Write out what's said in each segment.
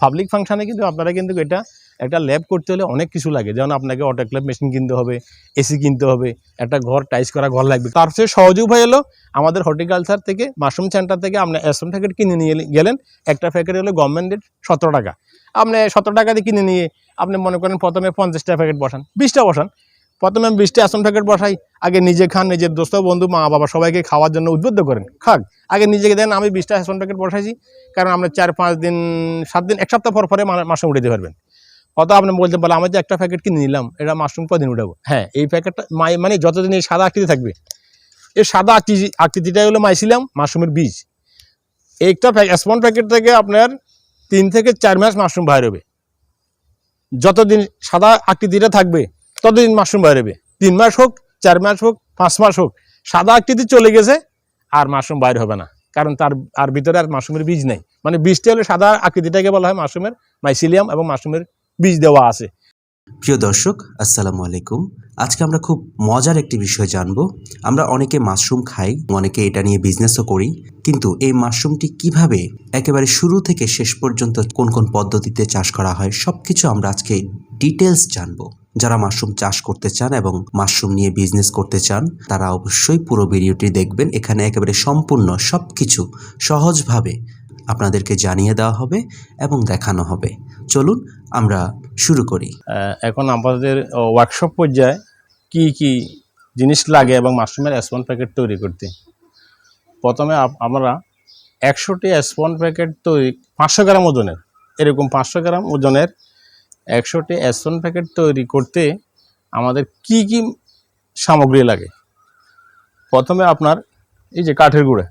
Public ফাংশানে কিন্তু আপনারা কিন্তু এটা একটা ল্যাব করতে হলে অনেক কিছু লাগে। যেমন আপনাকে অটোক্ল্যাব মেশিন কিনতে হবে এসি কিনতে হবে, একটা ঘর টাইস করা ঘর লাগবে। তার চেয়ে সহজ উপায় হলো আমাদের হর্টিকালচার থেকে মাশরুম সেন্টার থেকে আপনি অ্যাসম প্যাকেট কিনে নিয়ে গেলেন, একটা প্যাকেট হলো গভর্নমেন্টের সতেরো টাকা। আপনি সতেরো টাকা দিয়ে কিনে নিয়ে আপনি মনে করেন প্রথমে পঞ্চাশটা প্যাকেট বসান, বিশটা বসান প্রথমে বিশটা অ্যাসম প্যাকেট বসাই, আগে নিজে খান, নিজের দোস্ত, বন্ধু, মা, বাবা সবাইকে খাওয়ার জন্য উদ্বুদ্ধ করেন। খাক, আগে নিজেকে দেন, আমি বিশটা অ্যাসম প্যাকেট বসাইছি, কারণ আপনি চার, পাঁচ দিন, সাত দিন, এক সপ্তাহ পর পরে মা- মাশরুম উঠাতে পারবেন। হয়তো আপনি বলতে পারলেন আমি যে একটা প্যাকেট কিনে নিলাম? এটা মাশরুম কদিন উঠাবো? হ্যাঁ এই প্যাকেটটা মানে যতদিন এই সাদা আকৃতি থাকবে, এই সাদা আকৃতি আকৃতিটাই হলো মাইছিলাম মাশরুমের বীজ। একটা স্পন প্যাকেট থেকে আপনার তিন থেকে চার মাস মাশরুম বাইর হবে। যতদিন সাদা আকৃতিটা থাকবে ততদিন মাশরুম বাইর হবে। তিন মাস হোক, চার মাস হোক, পাঁচ মাস হোক, সাদা আকৃতি চলে গেছে, আর মাশরুম বাইর হবে না। কারণ তার, আর ভিতরে আর মাশরুমের বীজ নেই। মানে বীজটা হলে সাদা আকৃতিটাকে বলা হয় মাশরুমের মাইসিলিয়াম এবং মাশরুমের বীজ দেওয়া আছে। প্রিয় দর্শক, আসসালামু আলাইকুম। আজকে আমরা খুব মজার একটি বিষয় জানব। আমরা অনেকে মাশরুম খাই, অনেকে এটা নিয়ে বিজনেসও করি। কিন্তু এই মাশরুমটি কীভাবে একেবারে শুরু থেকে শেষ পর্যন্ত কোন কোন পদ্ধতিতে চাষ করা হয়, সবকিছু আমরা আজকে ডিটেলস জানব। যারা মাশরুম চাষ করতে চান এবং মাশরুম নিয়ে বিজনেস করতে চান, তারা অবশ্যই পুরো ভিডিওটি দেখবেন। এখানে একেবারে সম্পূর্ণ সব কিছু সহজভাবে আপনাদেরকে জানিয়ে দেওয়া হবে এবং দেখানো হবে। চলুন, আমরা শুরু করি। এখন আমাদের ওয়ার্কশপ পর্যায়ে কি কি জিনিস লাগে এবং মাশরুমের স্পন প্যাকেট তৈরি করতে? প্রথমে আমরা একশোটি স্পন প্যাকেট তৈরি, পাঁচশো গ্রাম ওজনের, এরকম পাঁচশো গ্রাম ওজনের একশোটি অ্যাসন প্যাকেট তৈরি করতে আমাদের কি কি সামগ্রী লাগে? প্রথমে আপনার এই যে কাঠের গুঁড়া।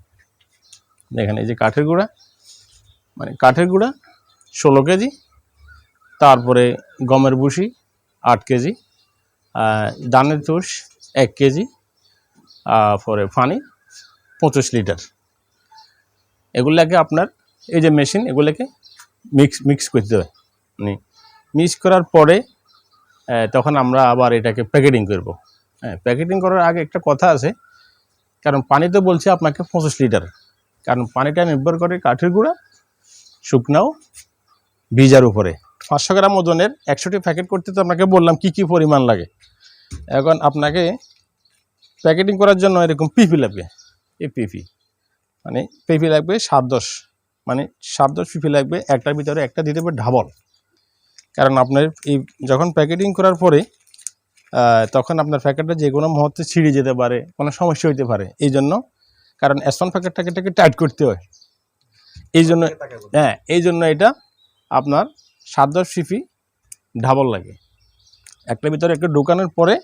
দেখেন, এই যে কাঠের গুঁড়া মানে কাঠের গুঁড়া ষোলো কেজি, তারপরে গমের ভুসি আট কেজি ধানের তুষ এক কেজি পরে পানি পঁচিশ লিটার। এগুলাকে আপনার এই যে মেশিন, এগুলোকে মিক্স মিক্স করতে হয়। মানে মিক্স করার পরে তখন আমরা আবার এটাকে প্যাকেটিং করব। হ্যাঁ প্যাকেটিং করার আগে একটা কথা আছে, কারণ পানি তো বলছে আপনাকে পঁচিশ লিটার। কারণ পানিটা নির্ভর করে কাঠের গুঁড়া শুকনাও বীজার উপরে। পাঁচশো গ্রাম ওজনের একশোটি প্যাকেট করতে তো আপনাকে বললাম কি কি পরিমাণ লাগে। এখন আপনাকে প্যাকেটিং করার জন্য এরকম পিপি লাগবে এই পিপি। মানে পিপি লাগবে সাত দশ মানে সাত দশ পিপি লাগবে, একটার ভিতরে একটা দিতে হবে ঢাবল কারণ আপনার এই যখন প্যাকেটিং করার পরে তখন আপনার প্যাকেটটা যে কোনো মুহূর্তে ছিঁড়ে যেতে পারে কোনো সমস্যা হইতে পারে। এই জন্য কারণ এসন প্যাকেটটাকে এটাকে টাইট করতে হয়। এই জন্য হ্যাঁ এই জন্য এটা আপনার সাত দশ সিপি ঢাবল লাগে। একটা ভিতরে একটু ঢোকানোর পরে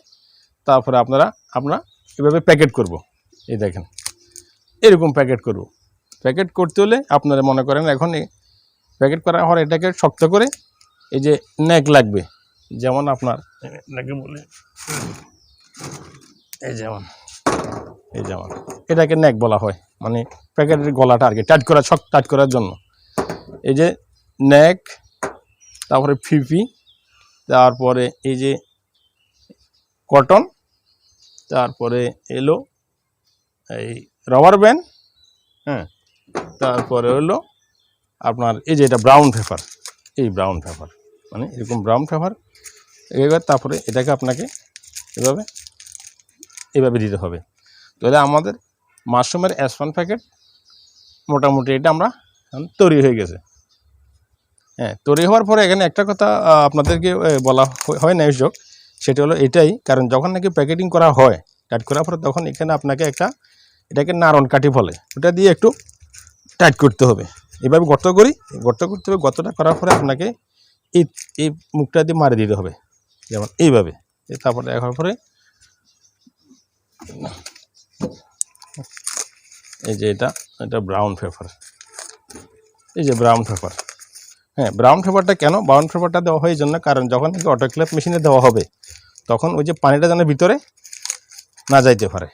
তারপরে আপনারা আপনারা এভাবে প্যাকেট করব। এই দেখেন এরকম প্যাকেট করব। প্যাকেট করতে হলে আপনারা মনে করেন এখন প্যাকেট করার পর এটাকে শক্ত করে এই যে নেক লাগবে যেমন আপনার। এটাকে বলে। এই যেমন এই যেমন। এটাকে নেক বলা হয় মানে প্যাকেটের গলাটা আর কি টাইট করা শক্ত টাইট করার জন্য। এই যে নেক তারপরে ফিপি তারপরে এই যে কটন তারপরে এলো এই রবার ব্যান্ড হ্যাঁ তারপরে হলো আপনার এই যে এটা ব্রাউন পেপার এই ব্রাউন পেপার। মানে এরকম ব্রাউন পেপার এবার তারপরে এটাকে আপনাকে এভাবে এভাবে দিতে হবে। তাহলে আমাদের মাশরুমের অ্যাসপান প্যাকেট মোটামুটি এটা আমরা তৈরি হয়ে গেছে। হ্যাঁ তৈরি হওয়ার পরে এখানে একটা কথা আপনাদেরকে বলা হয়- না এসব সেটা হলো এটাই কারণ যখন নাকি প্যাকেটিং করা হয় টাইট করার পরে তখন এখানে আপনাকে একটা এটাকে নারন কাঠি বলে ওটা দিয়ে একটু টাইট করতে হবে। এভাবে গর্ত করি গর্ত করতে হবে গর্তটা করার পরে আপনাকে এই এই মুখটা দিয়ে মারি দিতে হবে। যেমন এইভাবে। তারপরে দেখার পরে এই যে এটা এটা ব্রাউন পেপার এই যে ব্রাউন পেপার হ্যাঁ ব্রাউন পেপারটা কেন? ব্রাউন পেপারটা দেওয়া হয় এই জন্য, কারণ যখন নাকি অটোক্লেভ মেশিনে দেওয়া হবে, তখন ওই যে পানিটা যেন ভিতরে না যাইতে পারে।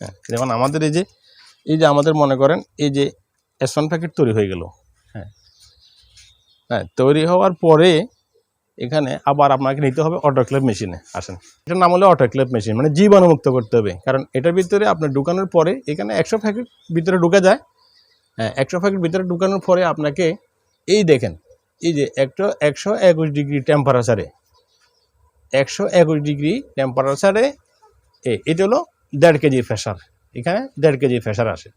হ্যাঁ যেমন আমাদের এই যে এই যে আমাদের মনে করেন, এই যে এসন প্যাকেট তৈরি হয়ে গেল। হ্যাঁ হ্যাঁ তৈরি হওয়ার পরে এখানে আবার আপনাকে নিতে হবে অটোক্লেভ মেশিনে আসেন। এটার নাম হলো অটোক্লেভ মেশিন মানে জীবাণুমুক্ত করতে হবে। কারণ এটার ভিতরে আপনার ঢুকানোর পরে এখানে একশো প্যাকেট ভিতরে ঢুকা যায়। হ্যাঁ একশো প্যাকেট ভিতরে ঢুকানোর পরে আপনাকে এই দেখেন, এই যে একশো একশো একুশ ডিগ্রি টেম্পারেচারে একশো একুশ ডিগ্রি টেম্পারেচারে এ এটা হলো দেড় কেজি প্রেশার এখানে দেড় কেজি প্রেশার আসে।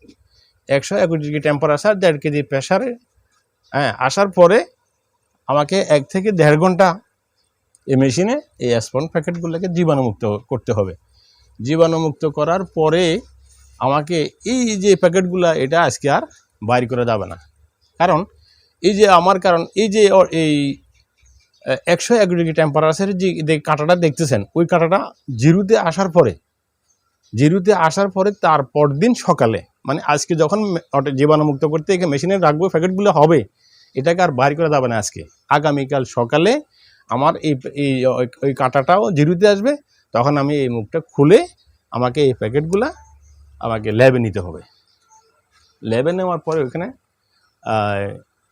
একশো একুশ ডিগ্রি টেম্পারেচার দেড় কেজি প্রেশারে হ্যাঁ আসার পরে আমাকে এক থেকে দেড় ঘণ্টা এই মেশিনে এই স্পন প্যাকেটগুলোকে জীবাণুমুক্ত করতে হবে। জীবাণুমুক্ত করার পরে আমাকে এই যে প্যাকেটগুলো, এটা আজকে আর বাইর করা যাবে না। কারণ এই যে আমার, কারণ এই যে এই একশো এক ডিগ্রি টেম্পারেচারের যে কাঁটাটা দেখতেছেন, ওই কাঁটাটা জিরোতে আসার পরে, জিরোতে আসার পরে তার পরদিন সকালে মানে আজকে যখন জীবাণুমুক্ত করতে মেশিনে রাখব, প্যাকেটগুলো হবে এটাকে আর বাইর করা যাবে না আজকে। আগামীকাল সকালে আমার এই এই, ওই- কাঁটাটাও জিরোতে আসবে, তখন আমি এই মুখটা খুলে আমাকে এই প্যাকেটগুলা আমাকে ল্যাবে নিতে হবে। ল্যাবে নেওয়ার পরে ওখানে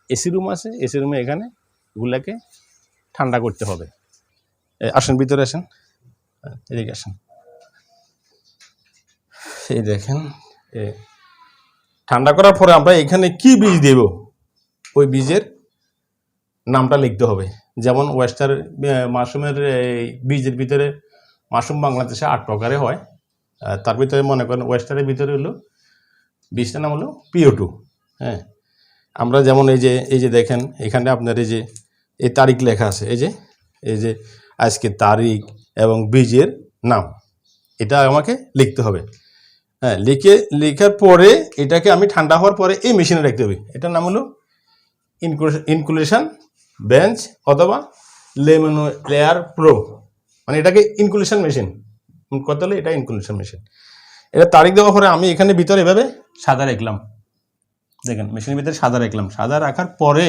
এসি রুম আছে এসি রুমে এখানে এগুলাকে ঠান্ডা করতে হবে। আসেন, ভিতরে আসেন। এদিকে আসেন। এই দেখেন ঠান্ডা করার পরে আমরা এখানে কি বীজ দেব? ওই বীজের নামটা লিখতে হবে। যেমন ওয়েস্টার মাশরুমের এই বীজের ভিতরে মাশরুম বাংলাদেশে আট প্রকারে হয়। তার ভিতরে মনে করেন ওয়েস্টারের ভিতরে হলো, বীজটার নাম হলো পিও টু হ্যাঁ। আমরা যেমন এই যে এই যে দেখেন, এখানে আপনার এই যে, এই তারিখ লেখা আছে, এই যে এই যে আজকে তারিখ এবং বীজের নাম, এটা আমাকে লিখতে হবে। হ্যাঁ লিখে, লেখার পরে এটাকে আমি ঠান্ডা হওয়ার পরে এই মেশিনে রাখতে হবে। এটার নাম হলো ইনকুলেশন বেঞ্চ অথবা লেমনো লেয়ার প্রো মানে এটাকে ইনকুলেশন মেশিন কত হলে? এটা ইনকুলেশন মেশিন এটা তারিখ দেওয়ার পরে আমি এখানে ভিতরে এভাবে সাদা রাখলাম। দেখেন মেশিনের ভিতরে সাদা রাখলাম। সাদা রাখার পরে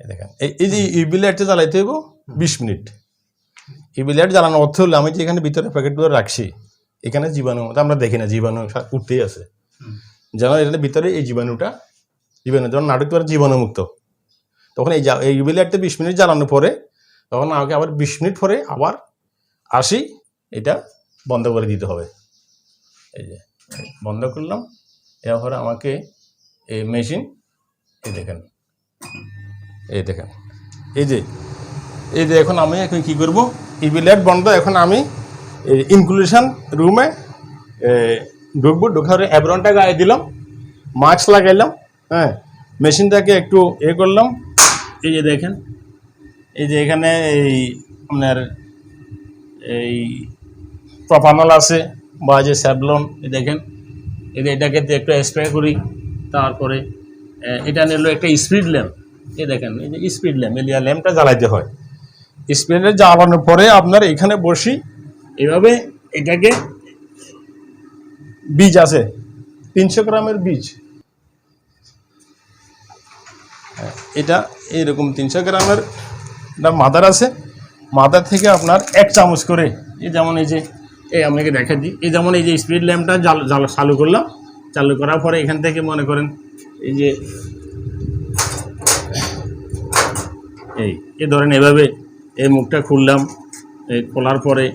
দেখেন এই- এই যে ইবি লাইটটা জ্বালাইতে হইব বিশ মিনিট। ইবি লাইট জ্বালানোর অর্থ হলো আমি যে এখানে ভিতরে প্যাকেটগুলো রাখছি এখানে জীবাণু আমরা দেখি না জীবাণু উঠতেই আছে। যেন এখানে ভিতরে এই জীবাণুটা জীবাণু যখন নাটক করে জীবাণুমুক্ত তখন এই জা- এই ইবি বিশ মিনিট জ্বালানোর পরে, তখন আমাকে আবার বিশ মিনিট পরে আবার আসি, এটা বন্ধ করে দিতে হবে। এই যে, বন্ধ করলাম, এরপরে আমাকে এই মেশিন, এই দেখেন। এই দেখেন। এই যে এই যে এখন আমি এখন কী করব? ইবি লাইট বন্ধ এখন আমি ইনকুলেশন রুমে ঢুকবো। ঢোকার অ্যাব্রনটা গায়ে দিলাম মাস্ক লাগাইলাম। হ্যাঁ মেশিনটাকে একটু এ করলাম। এই যে দেখেন, এই যে এখানে এই আপনার এই প্রপানল আছে বা যে স্যাবলন দেখেন, এই এটাকে একটু স্প্রে করি, তারপরে এটা নিল একটা স্পিড ল্যাম্প এই দেখেন, এই যে স্পিড ল্যাম্প এলিয়া ল্যাম্পটা জ্বালাইতে হয়। স্পিডে জ্বালানোর পরে আপনার এখানে বসি, এভাবে এটাকে বীজ আছে, তিনশো গ্রামের বীজ। এটা এরকম তিনশো গ্রামের একটা মাদার আছে। মাদার থেকে আপনার এক চামচ করে, এই যেমন এই যে, এই আপনাকে দেখা দিই। এই যেমন এই যে স্পিড ল্যাম্পটা জাল চালু করলাম। চালু করার পরে এখান থেকে মনে করেন এই যে, এই এ ধরেন এভাবে এই মুখটা খুললাম, এই খোলার পরে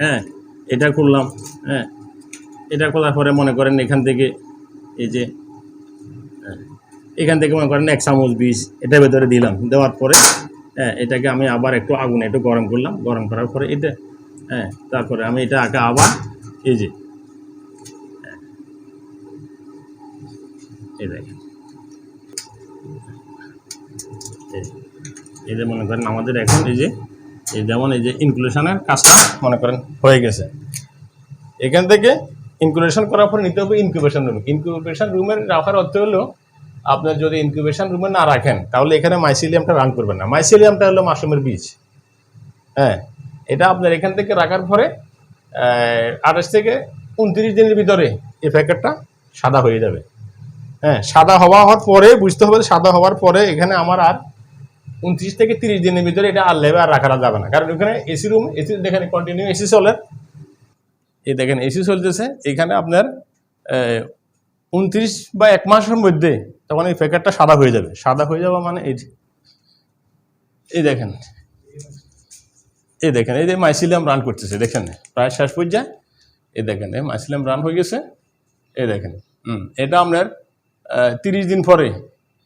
হ্যাঁ এটা খুললাম হ্যাঁ এটা খোলার পরে মনে করেন এখান থেকে এই যে এখান থেকে মনে করেন এক চামচ বীজ এটার ভেতরে দিলাম। দেওয়ার পরে হ্যাঁ এটাকে আমি আবার একটু আগুনে একটু গরম করলাম। গরম করার পরে এটা হ্যাঁ তারপরে আমি এটা আঁকা আবার এই যে হ্যাঁ, এই যে মনে করেন আমাদের এখন এই যে এই যেমন এই যে ইনক্লুশনের কাজটা মনে করেন হয়ে গেছে। এখান থেকে ইনকুবেশন করার পরে নিতে হবে ইনকিউবেশন রুম ইনকিউবেশন রুমের রাখার অর্থ হলো আপনার যদি ইনকিউবেশন রুমে না রাখেন, তাহলে এখানে মাইসিলিয়ামটা রান করবেন না। মাইসিলিয়ামটা হলো মাশরুমের বীজ। হ্যাঁ এটা আপনার এখান থেকে রাখার পরে আঠাশ থেকে উনত্রিশ দিনের ভিতরে এই প্যাকেটটা সাদা হয়ে যাবে। হ্যাঁ সাদা হওয়া হওয়ার পরে, বুঝতে হবে সাদা হওয়ার পরে এখানে আমার আর উনত্রিশ থেকে তিরিশ দিনের ভিতরে এটা আর লেবে আর রাখা যাবে না। কারণ এখানে এসি রুম এসি দেখেন কন্টিনিউ এসি চলে। এই দেখেন এসি চলতেছে। এখানে আপনার উনত্রিশ বা এক মাসের মধ্যে তখন এই প্যাকেটটা সাদা হয়ে যাবে। সাদা হয়ে যাওয়া মানে এই এই দেখেন এই দেখেন, এই যে মাইসিলিয়াম রান করতেছে, দেখেন, প্রায় শেষ পর্যায়ে, এই দেখেন, এই মাইসিলিয়াম রান হয়ে গেছে, এই দেখেন, হুম, এটা আপনার তিরিশ দিন পরে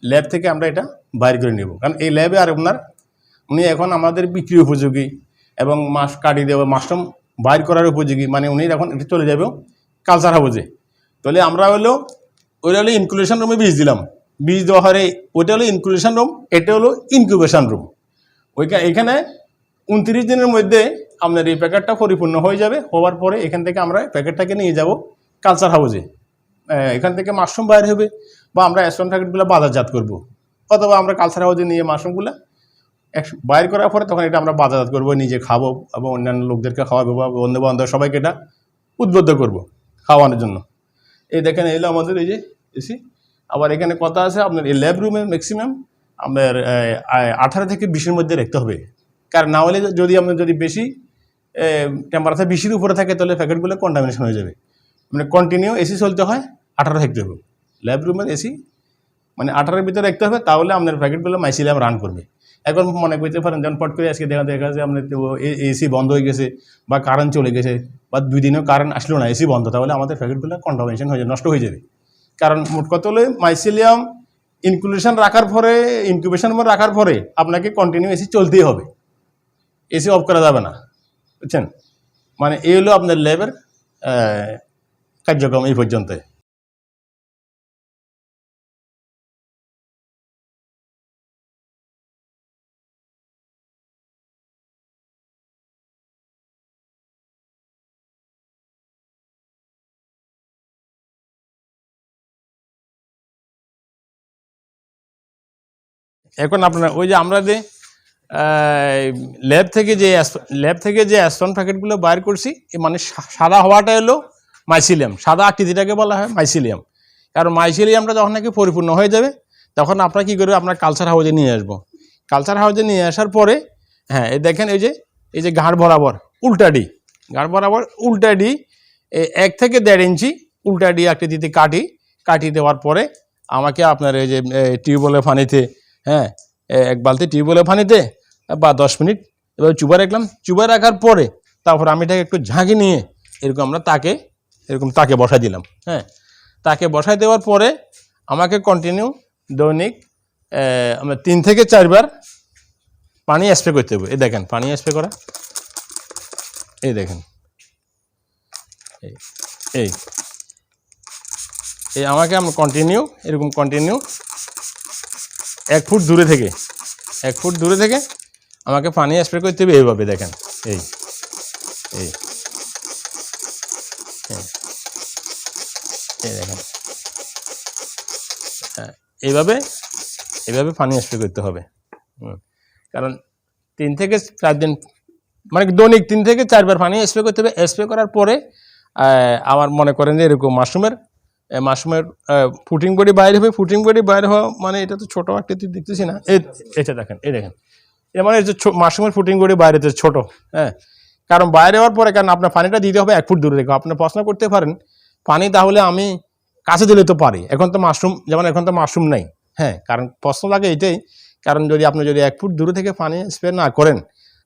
ল্যাব থেকে আমরা এটা বাইর করে নেব। কারণ এই ল্যাবে আর আপনার, উনি এখন আমাদের বিক্রি উপযোগী এবং মাস কাটিয়ে দেওয়া, মাশরুম বাইর করার উপযোগী মানে উনি এখন এটা চলে যাবে কালচার হাউজে তাহলে আমরা হলো ওইটা হলো ইনকুলেশন রুমে বীজ দিলাম। বীজ দেওয়া হয় ওইটা হলো ইনকুলেশন রুম এটা হলো ইনকিউবেশন রুম ওইখানে এখানে উনত্রিশ দিনের মধ্যে আপনার এই প্যাকেটটা পরিপূর্ণ হয়ে যাবে। হওয়ার পরে এখান থেকে আমরা প্যাকেটটাকে নিয়ে যাব কালচার হাউসে এখান থেকে মাশরুম বাইর হবে বা আমরা অ্যাসন প্যাকেটগুলো বাজারজাত করব। অথবা আমরা কালচার হাউসে নিয়ে মাশরুমগুলো এক, বাইর করার পরে তখন এটা আমরা বাজারজাত করব, নিজে খাব এবং অন্যান্য লোকদেরকে খাওয়াবো বা বন্ধু বান্ধব সবাইকে এটা উদ্বুদ্ধ করব খাওয়ানোর জন্য। এই দেখেন, এলো আমাদের এই যে এসি। আবার এখানে কথা আছে, আপনার এই ল্যাব রুমে ম্যাক্সিমাম আপনার আঠারো থেকে বিশের মধ্যে রাখতে হবে। কারণ না হলে যদি আপনার যদি বেশি টেম্পারেচার বেশির উপরে থাকে, তাহলে প্যাকেটগুলো কন্টামিনেশন হয়ে যাবে। মানে কন্টিনিউ এসি চলতে হয়, আঠারো থাকতে হবে। ল্যাব রুমের এসি মানে আঠারোর ভিতরে রাখতে হবে, তাহলে আপনার প্যাকেটগুলো মাইসিলিয়াম রান করবে। এখন মনে করতে পারেন যেমন পট করে আজকে দেখা দেখা যাচ্ছে আপনার এসি বন্ধ হয়ে গেছে বা কারেন্ট চলে গেছে বা দুই দিনেও কারেন্ট আসলো না, এসি বন্ধ, তাহলে আমাদের প্যাকেটগুলো কন্টামিনেশন হয়ে যাবে নষ্ট হয়ে যাবে। কারণ মোট কথা হলে মাইসিলিয়াম ইনকুলেশন রাখার পরে ইনকিউবেশন রাখার পরে আপনাকে কন্টিনিউ এসি চলতেই হবে। এসি অফ করা যাবে না, বুঝছেন? মানে এই হলো আপনার ল্যাবের কার্যক্রম এই পর্যন্ত এখন আপনার ওই যে আমরা যে ল্যাব থেকে যে ল্যাব থেকে যে অ্যাস্টন প্যাকেটগুলো বাইর করছি, এ মানে সাদা হওয়াটা হলো মাইসিলিয়াম সাদা আকৃতিটাকে বলা হয় মাইসিলিয়াম কারণ মাইসিলিয়ামটা যখন নাকি পরিপূর্ণ হয়ে যাবে, তখন আপনারা কী করবে? আপনার কালচার হাউজে নিয়ে আসব। কালচার হাউজে নিয়ে আসার পরে হ্যাঁ এই দেখেন এই যে এই যে ঘাড় বরাবর উল্টাডি ঘাড় বরাবর উল্টাডি এক থেকে দেড় ইঞ্চি উল্টাডি আকৃতিতে কাটি কাটি দেওয়ার পরে আমাকে আপনার এই যে টিউবওয়েলের পানিতে হ্যাঁ এক বালতি টিউবওয়েলের পানিতে বা দশ মিনিট এবার চুবা রাখলাম। চুবা রাখার পরে তারপর আমি এটাকে একটু ঝাঁকি নিয়ে এরকম আমরা তাকে, এরকম তাকে বসাই দিলাম। হ্যাঁ তাকে বসাই দেওয়ার পরে আমাকে কন্টিনিউ দৈনিক আমরা তিন থেকে চারবার পানি স্প্রে করতে হবে। এই দেখেন, পানি স্প্রে করা। এই দেখেন। এই এই। এই আমাকে আমরা কন্টিনিউ এরকম কন্টিনিউ এক ফুট দূরে থেকে, এক ফুট দূরে থেকে আমাকে পানি স্প্রে করতে হবে এইভাবে দেখেন, এই এই দেখেন হ্যাঁ এইভাবে এইভাবে পানি স্প্রে করতে হবে। কারণ তিন থেকে চার দিন মানে দৈনিক তিন থেকে চারবার পানি স্প্রে করতে হবে স্প্রে করার পরে আমার মনে করেন যে এরকম মাশরুমের মাশরুমের ফুটিং বডি বাইরে হবে ফুটিং বডি বাইরে হওয়া মানে এটা তো ছোটো আকৃতি দেখতেছি না। এটা দেখেন এই দেখেন। এটা মানে মাশরুমের ফুটিং বডি বাইরে তো ছোটো হ্যাঁ। কারণ বাইরে হওয়ার পরে, কারণ আপনার পানিটা দিতে হবে এক ফুট দূরে রেখে আপনি প্রশ্ন করতে পারেন, পানি তাহলে আমি কাছে দিলে তো পারি। এখন তো মাশরুম, যেমন এখন তো মাশরুম নেই হ্যাঁ। কারণ প্রশ্ন লাগে এটাই, কারণ যদি আপনি যদি এক ফুট দূরে থেকে পানি স্প্রে না করেন,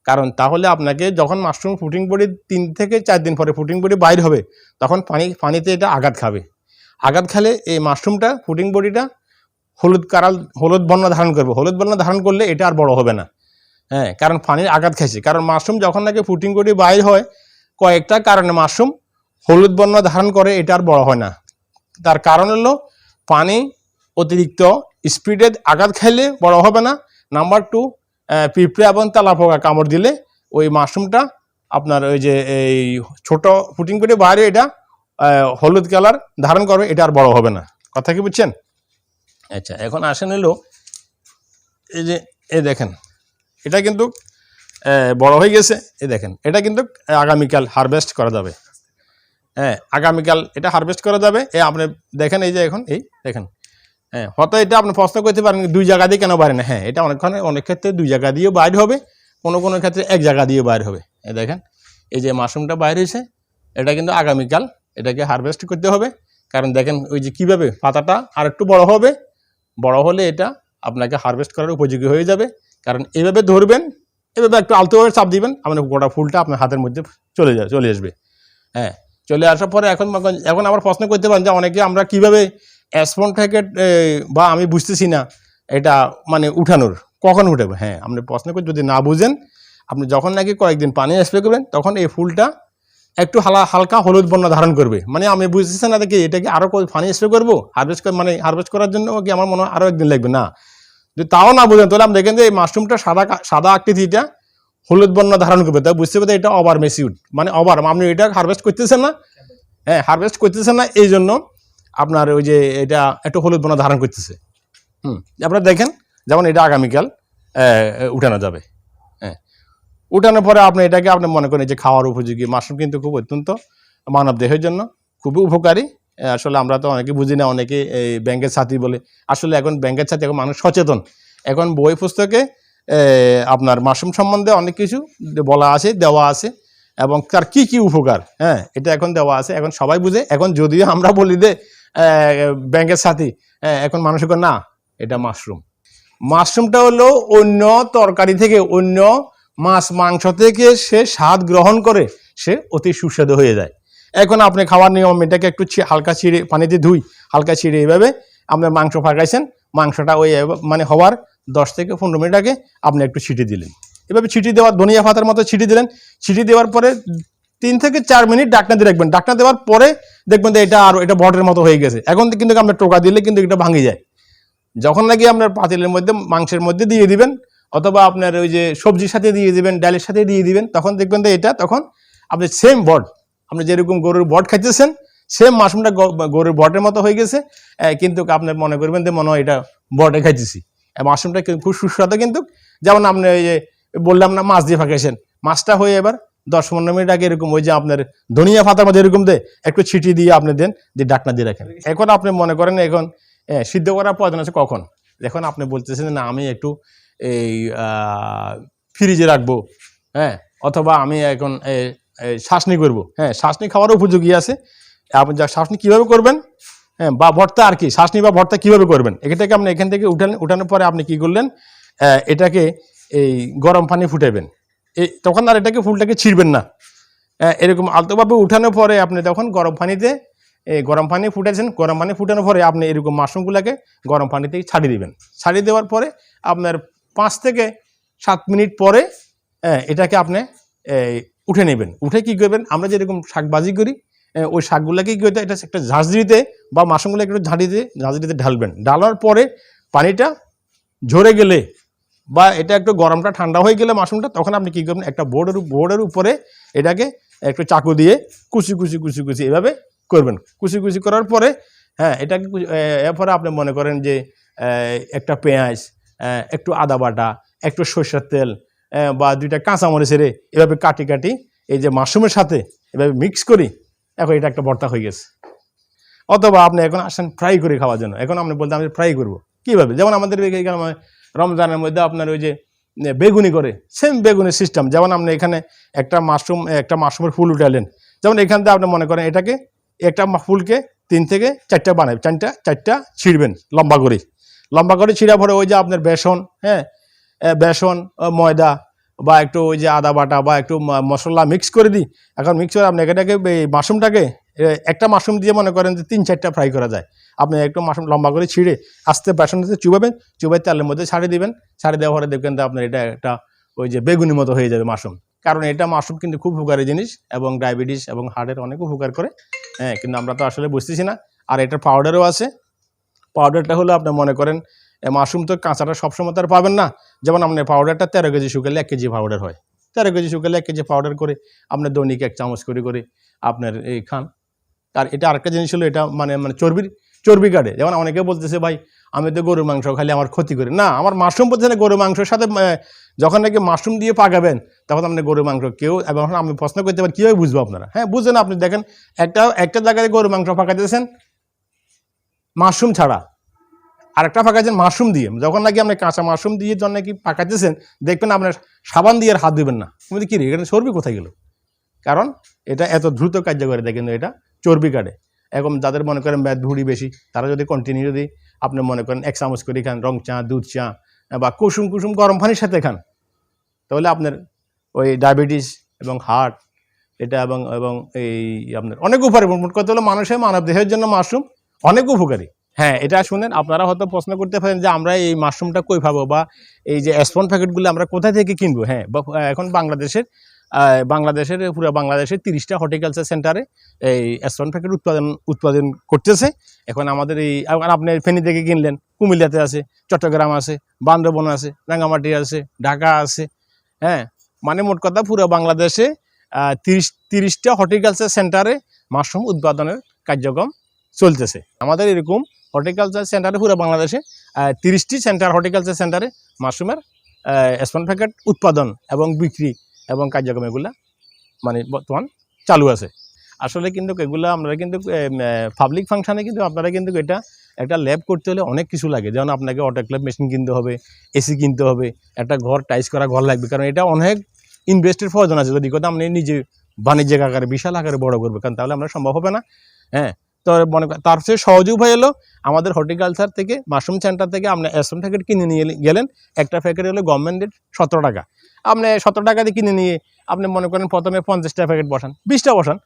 কারণ তাহলে আপনাকে যখন মাশরুম ফুটিং বডি তিন থেকে চার দিন পরে ফুটিং বডি বাইর হবে, তখন পানি, পানিতে এটা আঘাত খাবে। আঘাত খেলে এই মাশরুমটা ফুটিং বডিটা হলুদ কারাল হলুদ বর্ণ ধারণ করবে। হলুদ বর্ণ ধারণ করলে এটা আর বড় হবে না। হ্যাঁ কারণ পানির আঘাত খাইছে। কারণ মাশরুম যখন নাকি ফুটিং বডি বাইর হয়, কয়েকটা কারণে মাশরুম হলুদ বর্ণ ধারণ করে এটা আর বড় হয় না। তার কারণ হলো পানি অতিরিক্ত স্পিডে আঘাত খাইলে বড় হবে না। নাম্বার টু পিঁপড়ে এবং তেলাপোকা কামড় দিলে ওই মাশরুমটা আপনার ওই যে এই ছোট ফুটিং করে বাইরে এটা হলুদ কালার ধারণ করবে, এটা আর বড় হবে না। কথা কি বুঝছেন? আচ্ছা এখন আসেন হলো এই যে, এই দেখেন, এটা কিন্তু বড় হয়ে গেছে, এই দেখেন, এটা কিন্তু আগামীকাল হারভেস্ট করা যাবে। হ্যাঁ আগামীকাল এটা হারভেস্ট করা যাবে। এ, আপনি দেখেন এই যে এখন, এই দেখেন হ্যাঁ হয়তো এটা আপনি প্রশ্ন করতে পারেন, দুই জায়গা দিয়ে কেন বাইরে না? হ্যাঁ এটা অনেকক্ষণ অনেক ক্ষেত্রে দুই জায়গা দিয়েও বাইর হবে, কোনো কোনো ক্ষেত্রে এক জায়গা দিয়ে বাইর হবে। এ দেখেন, এই যে মাশরুমটা বাইর হয়েছে, এটা কিন্তু আগামীকাল এটাকে হারভেস্ট করতে হবে। কারণ দেখেন ওই যে কীভাবে পাতাটা আর একটু বড় হবে, বড় হলে এটা আপনাকে হারভেস্ট করার উপযোগী হয়ে যাবে। কারণ এভাবে ধরবেন, এভাবে একটু আলতোভাবে চাপ দিবেন, আপনার গোটা ফুলটা আপনার হাতের মধ্যে চলে যাবে চলে আসবে। হ্যাঁ চলে আসার পরে এখন এখন আবার প্রশ্ন করতে পারেন যে অনেকে আমরা কীভাবে অ্যাসপন প্যাকেট বা আমি বুঝতেছি না এটা মানে উঠানোর, কখন উঠাবে? হ্যাঁ আপনি প্রশ্ন করে যদি না বুঝেন, আপনি যখন নাকি কয়েকদিন পানি স্প্রে করবেন, তখন এই ফুলটা একটু হালা হালকা হলুদ বর্ণ ধারণ করবে। মানে আমি বুঝতেছি না দেখি এটা কি আরও পানি স্প্রে করব? হারভেস্ট মানে হারভেস্ট করার জন্য কি আমার মনে হয় আরও একদিন লাগবে? না। যদি তাও না বুঝেন, তাহলে আপনি দেখেন যে এই মাশরুমটা সাদা সাদা আকৃতিটা হলুদ বর্ণ ধারণ করবে। তাই বুঝতে পারতে এটা ওভার মেসিউড মানে ওভার আপনি এটা হারভেস্ট করতেছেন না? হ্যাঁ হারভেস্ট করতেছেন না, এই জন্য আপনার ওই যে এটা একটু হলুদ বর্ণ ধারণ করতেছে। হুম, আপনারা দেখেন, যেমন এটা আগামীকাল উঠানো যাবে। উঠানোর পরে আপনি এটাকে আপনি মনে করেন যে খাওয়ার উপযোগী। মাশরুম কিন্তু খুব অত্যন্ত মানব দেহের জন্য খুবই উপকারী। আসলে আমরা তো অনেকে বুঝি না, অনেকে এই ব্যাংকের ছাতি বলে। আসলে এখন ব্যাংকের ছাতি এখন মানুষ সচেতন। এখন বই, পুস্তকে আপনার মাশরুম সম্বন্ধে অনেক কিছু বলা আছে, দেওয়া আছে, এবং তার কি কি উপকার হ্যাঁ এটা এখন দেওয়া আছে। এখন সবাই বুঝে, এখন যদিও আমরা বলি যে ব্যাংকের সাথী এখন মানুষ না, এটা মাশরুম। মাশরুমটা হলো অন্য তরকারি থেকে অন্য মাছ মাংস থেকে সে স্বাদ গ্রহণ করে, সে অতি সুস্বাদু হয়ে যায়। এখন আপনি খাওয়ার নিয়ম এটাকে একটু হালকা ছিঁড়ে পানিতে ধুই, হালকা ছিঁড়ে এইভাবে আপনার মাংস ফাঁকাইছেন মাংসটা ওই মানে হওয়ার দশ থেকে পনেরো মিনিট আগে আপনি একটু ছিটি দিলেন। এভাবে ছিটি দেওয়ার ধনিয়া পাতার মতো ছিটি দিলেন। ছিটি দেওয়ার পরে তিন থেকে চার মিনিট ডাকনা দিয়ে রাখবেন। ডাকনা দেওয়ার পরে দেখবেন যে এটা আর এটা বটের মতো হয়ে গেছে। এখন কিন্তু আপনার টোকা দিলে কিন্তু এটা ভাঙে যায়। যখন নাকি আপনার পাতিলের মধ্যে, মাংসের মধ্যে দিয়ে দিবেন অথবা আপনার ওই যে সবজির সাথে দিয়ে দিবেন, ডালের সাথে দিয়ে দিবেন, তখন দেখবেন যে এটা তখন আপনি সেম বট আপনি যেরকম গরুর বট খাইতেছেন সেম মাশরুমটা গরুর বটের মতো হয়ে গেছে কিন্তু আপনার মনে করবেন যে মনে হয় এটা বটে খাইতেছি। মাশরুমটা খুব সুস্বাদু কিন্তু, যেমন আপনি ওই যে বললাম না, মাছ দিয়ে ফাঁকাইছেন মাছটা হয়ে এবার দশ পনেরো মিনিট আগে এরকম ওই যে আপনার ধনিয়া পাতার মধ্যে এরকম দে, একটু ছিটি দিয়ে আপনি দেন, দিয়ে ডাকনা দিয়ে রাখেন। এখন আপনি মনে করেন এখন সিদ্ধ করার প্রয়োজন আছে কখন? এখন আপনি বলতেছেন না, আমি একটু এই ফ্রিজে রাখব হ্যাঁ? অথবা আমি এখন শাসনি করব। হ্যাঁ শাসনি খাওয়ার উপযোগী আছে। আপনি যা শাসনি কীভাবে করবেন? হ্যাঁ বা ভর্তা আর কি, শাসনি বা ভর্তা কীভাবে করবেন? এখান থেকে আপনি এখান থেকে উঠান, উঠানোর পরে আপনি কি করলেন? এটাকে এই গরম পানি ফুটাবেন। এই তখন আর এটাকে ফুলটাকে ছিঁড়বেন না। এরকম আলতোভাবে উঠানোর পরে আপনি তখন গরম পানিতে গরম পানি ফুটেছেন। গরম পানি ফুটানোর পরে আপনি এরকম মাশরুমগুলোকে গরম পানিতে ছাড়িয়ে দেবেন। ছাড়িয়ে দেওয়ার পরে আপনার পাঁচ থেকে সাত মিনিট পরে এটাকে আপনি উঠে নেবেন। উঠে কি করবেন? আমরা যেরকম শাকবাজি করি ওই শাকগুলোকে কি করতে এটা একটা ঝাঁঝরিতে বা মাশরুমগুলো একটু ঝাঁড়িতে ঝাঁঝরিতে ঢালবেন। ঢালার পরে পানিটা ঝরে গেলে বা এটা একটু গরমটা ঠান্ডা হয়ে গেলে মাশরুমটা, তখন আপনি কী করবেন? একটা বোর্ডের বোর্ডের উপরে এটাকে একটু চাকু দিয়ে কুচি কুচি কুচি কুচি এভাবে করবেন। কুচি কুচি করার পরে হ্যাঁ এটাকে এরপরে আপনি মনে করেন যে একটা পেঁয়াজ একটু আদা বাটা, একটু সর্ষের তেল বা দুইটা কাঁচামরিচের এভাবে কাটি কাটি এই যে মাশরুমের সাথে এভাবে মিক্স করি, এখন এটা একটা ভর্তা হয়ে গেছে। অথবা আপনি এখন আসেন ফ্রাই করে খাওয়ার জন্য। এখন আপনি বলতে আমি ফ্রাই করব। কীভাবে? যেমন আমাদের এখানে রমজানের মধ্যে আপনার ওই যে বেগুনি করে সেম বেগুনি সিস্টেম যেমন আপনি এখানে একটা মাশরুম, একটা মাশরুমের ফুল উঠালেন। যেমন এখান থেকে আপনি মনে করেন এটাকে একটা ফুলকে তিন থেকে চারটা বানাবেন চারটা চারটা ছিঁড়বেন লম্বা করে। লম্বা করে ছিঁড়া পরে ওই যে আপনার বেসন হ্যাঁ? বেসন ময়দা বা একটু ওই যে আদা বাটা বা একটু মশলা মিক্স করে দিই। এখন মিক্স করে আপনি এটাকে, এই মাশরুমটাকে একটা মাশরুম দিয়ে মনে করেন যে তিন চারটা ফ্রাই করা যায়। আপনি একটু মাশরুম লম্বা করে ছিঁড়ে আস্তে বেসনটাতে চুবাবেন, চুবাই তেলের মধ্যে ছাড়িয়ে দিবেন। ছাড়িয়ে দেওয়ার পরে দেখবেন তো আপনার এটা একটা ওই যে বেগুনি মতো হয়ে যাবে মাশরুম। কারণ এটা মাশরুম কিন্তু খুব উপকারী জিনিস এবং ডায়াবেটিস এবং হার্টের অনেক উপকার করে। হ্যাঁ কিন্তু আমরা তো আসলে বুঝতেছি না। আর এটার পাউডারও আছে। পাউডারটা হলো আপনি মনে করেন মাশরুম তো কাঁচাটা সবসময় তো আর পাবেন না। যেমন আপনার পাউডারটা তেরো কেজি শুকালে এক কেজি পাউডার হয়। তেরো কেজি শুকালে এক কেজি পাউডার করে আপনার দৈনিক এক চামচ করে করে আপনার এই খান। আর এটা আরেকটা জিনিস হলো এটা মানে মানে চর্বির, চর্বি কাটে। যেমন অনেকে বলতেছে, ভাই, আমি তো গরুর মাংস খালি আমার ক্ষতি করে। না, আমার মাশরুম বলছে না গরুর মাংসের সাথে যখন নাকি মাশরুম দিয়ে পাকাবেন, তখন আপনি গরুর মাংস কেউ, এবং আমি প্রশ্ন করতে পারি, কীভাবে বুঝব আপনারা? হ্যাঁ বুঝছেন আপনি। দেখেন, একটা একটা জায়গায় গরুর মাংস পাকাতেছেন মাশরুম ছাড়া। আরেকটা পাকাচ্ছেন মাশরুম দিয়ে। যখন নাকি আপনি কাঁচা মাশরুম দিয়ে যখন নাকি পাকাতেছেন দেখবেন আপনার সাবান দিয়ে আর হাত দিবেন না। তুমি কি রে এখানে চর্বি কোথায় গেল? কারণ এটা এত দ্রুত কার্যকরী দেয় কিন্তু এটা চর্বি কাটে। এখন যাদের মনে করেন ভুড়ি বেশি, তারা যদি কন্টিনিউ যদি আপনি মনে করেন এক চামচ করে খান, রং চা, দুধ চা, বা কুসুম কুসুম গরম পানির সাথে খান, তাহলে আপনার ওই ডায়াবেটিস এবং হার্ট, এটা এবং এবং এই আপনার অনেক উপকারী। মোট কথা হলো, মানুষের মানব দেহের জন্য মাশরুম অনেক উপকারী। হ্যাঁ এটা শুনেন, আপনারা হয়তো প্রশ্ন করতে পারেন যে আমরা এই মাশরুমটা কই পাবো বা এই যে স্পন প্যাকেটগুলো আমরা কোথা থেকে কিনবো? হ্যাঁ এখন বাংলাদেশের বাংলাদেশের, পুরো বাংলাদেশের তিরিশটা হর্টিকালচার সেন্টারে এই স্পন প্যাকেট উৎপাদন উৎপাদন করতেছে। এখন আমাদের এই আপনি ফেনী থেকে কিনলেন, কুমিল্লাতে আছে, চট্টগ্রাম আছে, বান্দরবন আছে, রাঙ্গামাটি আছে, ঢাকা আছে হ্যাঁ মানে মোট কথা পুরো বাংলাদেশে তিরিশ, তিরিশটা হর্টিকালচার সেন্টারে মাশরুম উৎপাদনের কার্যক্রম চলতেছে। আমাদের এরকম হর্টিকালচার সেন্টারে পুরো বাংলাদেশে তিরিশটি সেন্টার হর্টিকালচার সেন্টারে মাশরুমের স্পন প্যাকেট উৎপাদন এবং বিক্রি এবং কার্যক্রম এগুলা মানে বর্তমান চালু আছে। আসলে কিন্তু এগুলো আমরা কিন্তু পাবলিক ফাংশানে কিন্তু আপনারা কিন্তু এটা একটা ল্যাব করতে হলে অনেক কিছু লাগে। যেমন আপনাকে অটোক্লেভ মেশিন কিনতে হবে এসি কিনতে হবে, একটা ঘর টাইস করা ঘর লাগবে। কারণ এটা অনেক ইনভেস্টের প্রয়োজন আছে। যদি কথা আপনি নিজে বাণিজ্যিক আকারে, বিশাল আকারে বড় করবে কারণ তাহলে আমরা সম্ভব হবে না। হ্যাঁ? তো মনে তার চেয়ে সহজ উপায় এলো আমাদের হর্টিকালচার থেকে, মাশরুম সেন্টার থেকে আপনি অ্যাসম প্যাকেট কিনে নিয়ে গেলেন। একটা প্যাকেট হলো গভর্নমেন্টের সতেরো টাকা। আপনি সতেরো টাকা দিয়ে কিনে নিয়ে আপনি মনে করেন প্রথমে পঞ্চাশটা প্যাকেট বসান, বিশটা বসান।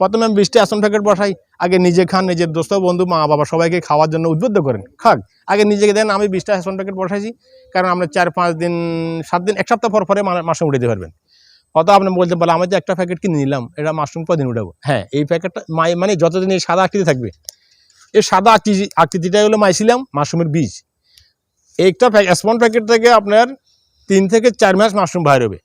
প্রথমে আমি বিশটা অ্যাসম প্যাকেট বসাই, আগে নিজে খান, নিজের দোস্ত, বন্ধু মা বাবা সবাইকে খাওয়ার জন্য উদ্বুদ্ধ করেন। খাক, আগে নিজেকে দেন, আমি বিশটা অ্যাসম প্যাকেট বসাইছি, কারণ আমরা চার পাঁচ দিন, সাত দিন, এক সপ্তাহ পর পরে মাশরুম উঠাতে পারবেন। হয়তো আপনি বলতে পারলেন আমি যে একটা প্যাকেট কিনে নিলাম, এটা মাশরুম কদিন উঠাবো? হ্যাঁ এই প্যাকেটটা মানে যতদিন এই সাদা আকৃতি থাকবে। এই সাদা আকৃতি, আকৃতিটাই হলো মাইছিলাম মাশরুমের বীজ। একটা স্পন প্যাকেট থেকে আপনার তিন থেকে চার মাস মাশরুম বাইর হবে।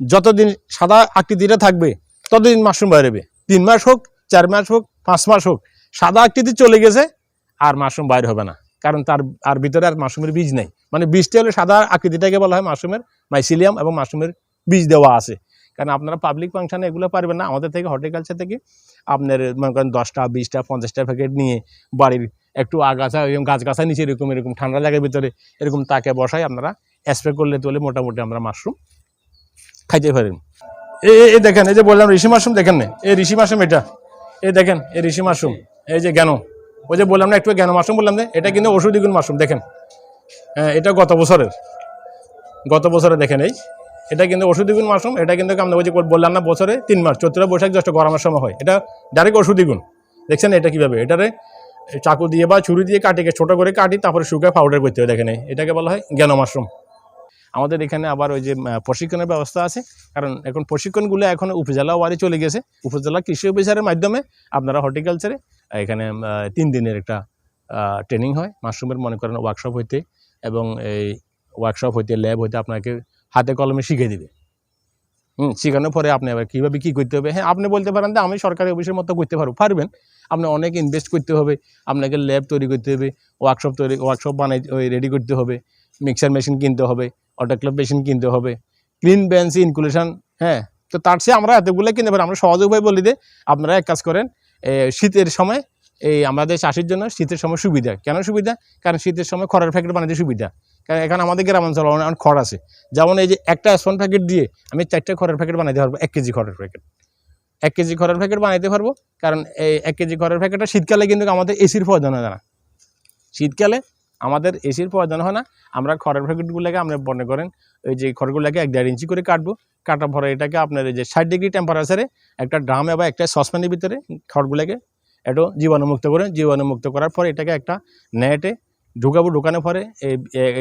যতদিন সাদা আকৃতিটা থাকবে, ততদিন মাশরুম বাইর হবে। তিন মাস হোক, চার মাস হোক, পাঁচ মাস হোক, সাদা আকৃতি চলে গেছে, আর মাশরুম বাইর হবে না। কারণ তার, আর ভিতরে আর মাশরুমের বীজ নেই। মানে বীজটা হলে সাদা আকৃতিটাকে বলা হয় মাশরুমের মাইসিলিয়াম এবং মাশরুমের বীজ দেওয়া আছে। কারণ আপনারা পাবলিক ফাংশনে এগুলো পারবেন না। আমাদের থেকে হর্টিকালচার থেকে আপনার মনে করেন দশটা, বিশটা, পঞ্চাশটা প্যাকেট নিয়ে বাড়ির একটু আগাছা এরকম গাছ গাছা নিচে এরকম এরকম ঠান্ডা জায়গার ভিতরে, এরকম তাকে বসাই আপনারা স্প্রে করলে তোলে মোটামুটি আমরা মাশরুম খাইতে পারেন। এই দেখেন, এই যে বললাম ঋষি মাশরুম দেখেন না? এই ঋষি মাশরুম এটা। এই দেখেন এই ঋষি মাশরুম এই যে জ্ঞান। ওই যে বললাম না, একটু জ্ঞান মাশরুম বললাম না? এটা কিন্তু ওষুধি গুণ মাশরুম দেখেন। হ্যাঁ এটা গত বছরের। গত বছরে দেখেন এই। এটা কিন্তু ওষুধি গুণ মাশরুম, এটা কিন্তু আমরা ওই যে বললাম না, বছরে তিন মাস, চৈত্র বৈশাখ জ্যৈষ্ঠ গরমের সময় হয়। এটা ডাইরেক্ট ওষুধি গুণ। দেখছেন এটা কীভাবে? এটারে চাকু দিয়ে বা ছুরি দিয়ে কাটিকে ছোটো করে কাটি, তারপরে শুকায় পাউডার করতে হয়, দেখেন। এটাকে বলা হয় জ্ঞান মাশরুম। আমাদের এখানে আবার ওই যে প্রশিক্ষণের ব্যবস্থা আছে। কারণ এখন প্রশিক্ষণগুলো এখন উপজেলা ওয়ারি চলে গেছে। উপজেলা কৃষি অফিসারের মাধ্যমে আপনারা হর্টিকালচারে এখানে তিন দিনের একটা ট্রেনিং হয়। মাশরুমের মনে করেন ওয়ার্কশপ হইতে এবং এই ওয়ার্কশপ হইতে ল্যাব হইতে আপনাকে হাতে কলমে শিখিয়ে দিবে। হুম, শেখানোর পরে আপনি আবার কীভাবে কী করতে হবে? হ্যাঁ আপনি বলতে পারেন যে আমি সরকারি অফিসের মতো করতে পারব। পারবেন। আপনি অনেক ইনভেস্ট করতে হবে। আপনাকে ল্যাব তৈরি করতে হবে ওয়ার্কশপ তৈরি ওয়ার্কশপ বানাই রেডি করতে হবে মিক্সার মেশিন কিনতে হবে অটোক্লাব মেশিন কিনতে হবে ক্লিন বেঞ্চ ইনকুলেশন হ্যাঁ তো তার চেয়ে আমরা এতগুলো কিনতে পারি। আমরা সহজ উপায় বলি যে আপনারা এক কাজ করেন শীতের সময় এই আমাদের চাষির জন্য শীতের সময় সুবিধা। কেন সুবিধা? কারণ শীতের সময় খড়ের প্যাকেট বানাতে সুবিধা। কারণ এখানে আমাদের গ্রামাঞ্চলে অনেক খড় আছে। যেমন এই যে একটা স্পন প্যাকেট দিয়ে আমি চারটে খড়ের প্যাকেট বানাতে পারব, এক কেজি খড়ের প্যাকেট এক কেজি খড়ের প্যাকেট বানাতে পারব, কারণ এই এক কেজি খড়ের প্যাকেটটা শীতকালে কিন্তু আমাদের এসির প্রয়োজন হয় না। শীতকালে আমাদের এসির প্রয়োজন হয় না। আমরা খড়ের প্যাকেটগুলোকে আমরা মনে করেন, ওই যে খড়গুলোকে এক দেড় ইঞ্চি করে কাটবো। কাটার পরে এটাকে আপনার এই যে ষাট ডিগ্রি টেম্পারেচারে একটা ড্রামে বা একটা সসপ্যানের ভিতরে খড়গুলোকে একটু জীবাণুমুক্ত করে, জীবাণুমুক্ত করার পরে এটাকে একটা নেটে ঢুকাবো, ঢুকানোর পরে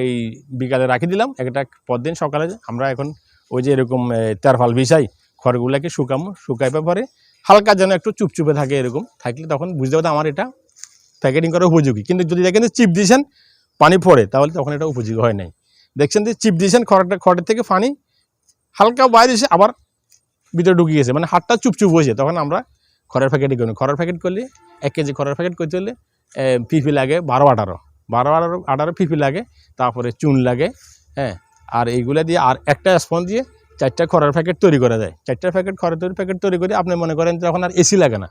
এই বিকালে রাখি দিলাম। একটা পরদিন সকালে আমরা এখন ওই যে এরকম তেরফাল বিছাই খড়গুলোকে শুকামো শুকাইবার পরে হালকা যেন একটু চুপচুপে থাকে এরকম। থাকলে তখন বুঝতে পারতো আমার এটা প্যাকেটিং করা উপযোগী। কিন্তু যদি দেখেন চিপ দিয়েছেন পানি পড়ে, তাহলে তখন এটা উপযোগী হয় নাই। দেখছেন যে চিপ দিয়েছেন খড়টা, খড়ের থেকে পানি হালকা বাইরে এসে আবার ভিতরে ঢুকে গেছে মানে হাতটা চুপচুপ হয়েছে। তখন আমরা খড়ের প্যাকেটই করি খড়ের প্যাকেট করলে এক কেজি খড়ের প্যাকেট করতে হলে পিপি লাগে বারো আঠারো। বারো আঠারো আঠারো পিপি লাগে, তারপরে চুন লাগে হ্যাঁ। আর এইগুলো দিয়ে আর একটা স্পন দিয়ে চারটা খড়ের প্যাকেট তৈরি করা যায়। চারটা প্যাকেট খড়ের তৈরি প্যাকেট তৈরি করে আপনি মনে করেন তখন আর এসি লাগে না।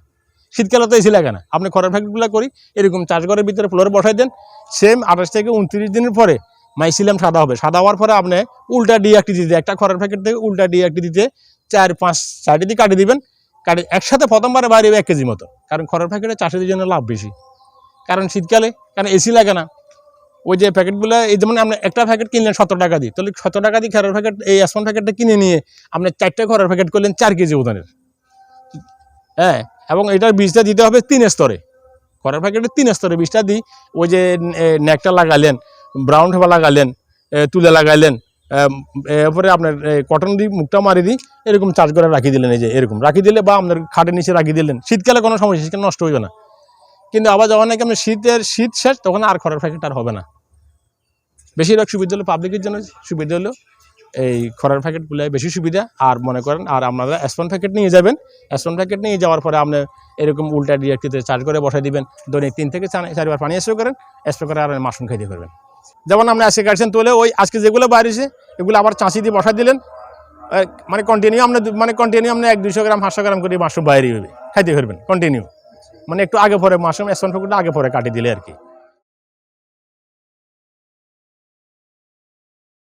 শীতকালে তো এসি লাগে না। আপনি খড়ের প্যাকেটগুলো করি, এরকম চাষঘরের ভিতরে ফ্লোরে বসাই দেন সেম আঠাশ থেকে উনত্রিশ দিনের পরে মাইসিলাম সাদা হবে। সাদা হওয়ার পরে আপনি উল্টা ডি একটি দিতে, একটা খড়ের প্যাকেট থেকে উল্টা ডি একটি দিতে চার, পাঁচ, চারটি দিয়ে কাটিয়ে দিবেন। কাটি একসাথে প্রথমবারে বাইরে এক কেজি মতো। কারণ খড়ের প্যাকেটে চাষিদের জন্য লাভ বেশি। কারণ শীতকালে কারণ এসি লাগে না। ওই যে প্যাকেটগুলো এই যেমন আপনি একটা প্যাকেট কিনলেন সত্তর টাকা দিয়ে তাহলে সত্তর টাকা দিয়ে খড়ের প্যাকেট এই আসমান প্যাকেটটা কিনে নিয়ে আপনি চারটে খড়ের প্যাকেট করলেন চার কেজি ওজনের। হ্যাঁ এবং এটার বীজটা দিতে হবে তিন স্তরে। খড়ের প্যাকেটে তিন স্তরে বিষটা দিই। ওই যে নেকটা লাগালেন ব্রাউন হেবা লাগালেন তুলে লাগাইলেন এম, এরপরে আপনার কটন দিয়ে মুখটা মারি দিই, এরকম চার্জ করে রাখি দিলেন এই যে, এরকম। রাখি দিলে বা আপনার খাটের নিচে রাখি দিলেন। শীতকালে কোনো সমস্যা, শীতকালে নষ্ট হইবে না। কিন্তু আবার যখন নাকি আপনি শীতের, শীত শেষ, তখন আর খড়ের প্যাকেট আর হবে না। বেশিরভাগ সুবিধা হলো পাবলিকের জন্য সুবিধা হলো এই খড়ের প্যাকেটগুলো বেশি সুবিধা। আর মনে করেন, আর আপনারা স্পন প্যাকেট নিয়ে যাবেন। স্পন প্যাকেট নিয়ে যাওয়ার পরে আপনি এরকম উল্টা ডিরেক্টিতে চার্জ করে বসাই দিবেন। দৈনিক তিন থেকে চার- চারবার পানি স্প্রে করেন। স্প্রে করে আর মাশরুম খাইতে পারবেন। যেমন আপনি আজকে কাটছেন তুলে, ওই আজকে যেগুলো বাইরেছে এগুলো আবার চাঁচি দিয়ে বসা দিলেন। মানে কন্টিনিউ আমরা মানে কন্টিনিউ আপনি এক দুশো গ্রাম, পাঁচশো গ্রাম করে মাশরুম বাইরে হবে খাইতে পারবেন কন্টিনিউ মানে একটু আগে পরে মাশরুম প্যাকেটটা আগে পরে কাটিয়ে দিলে আর কি।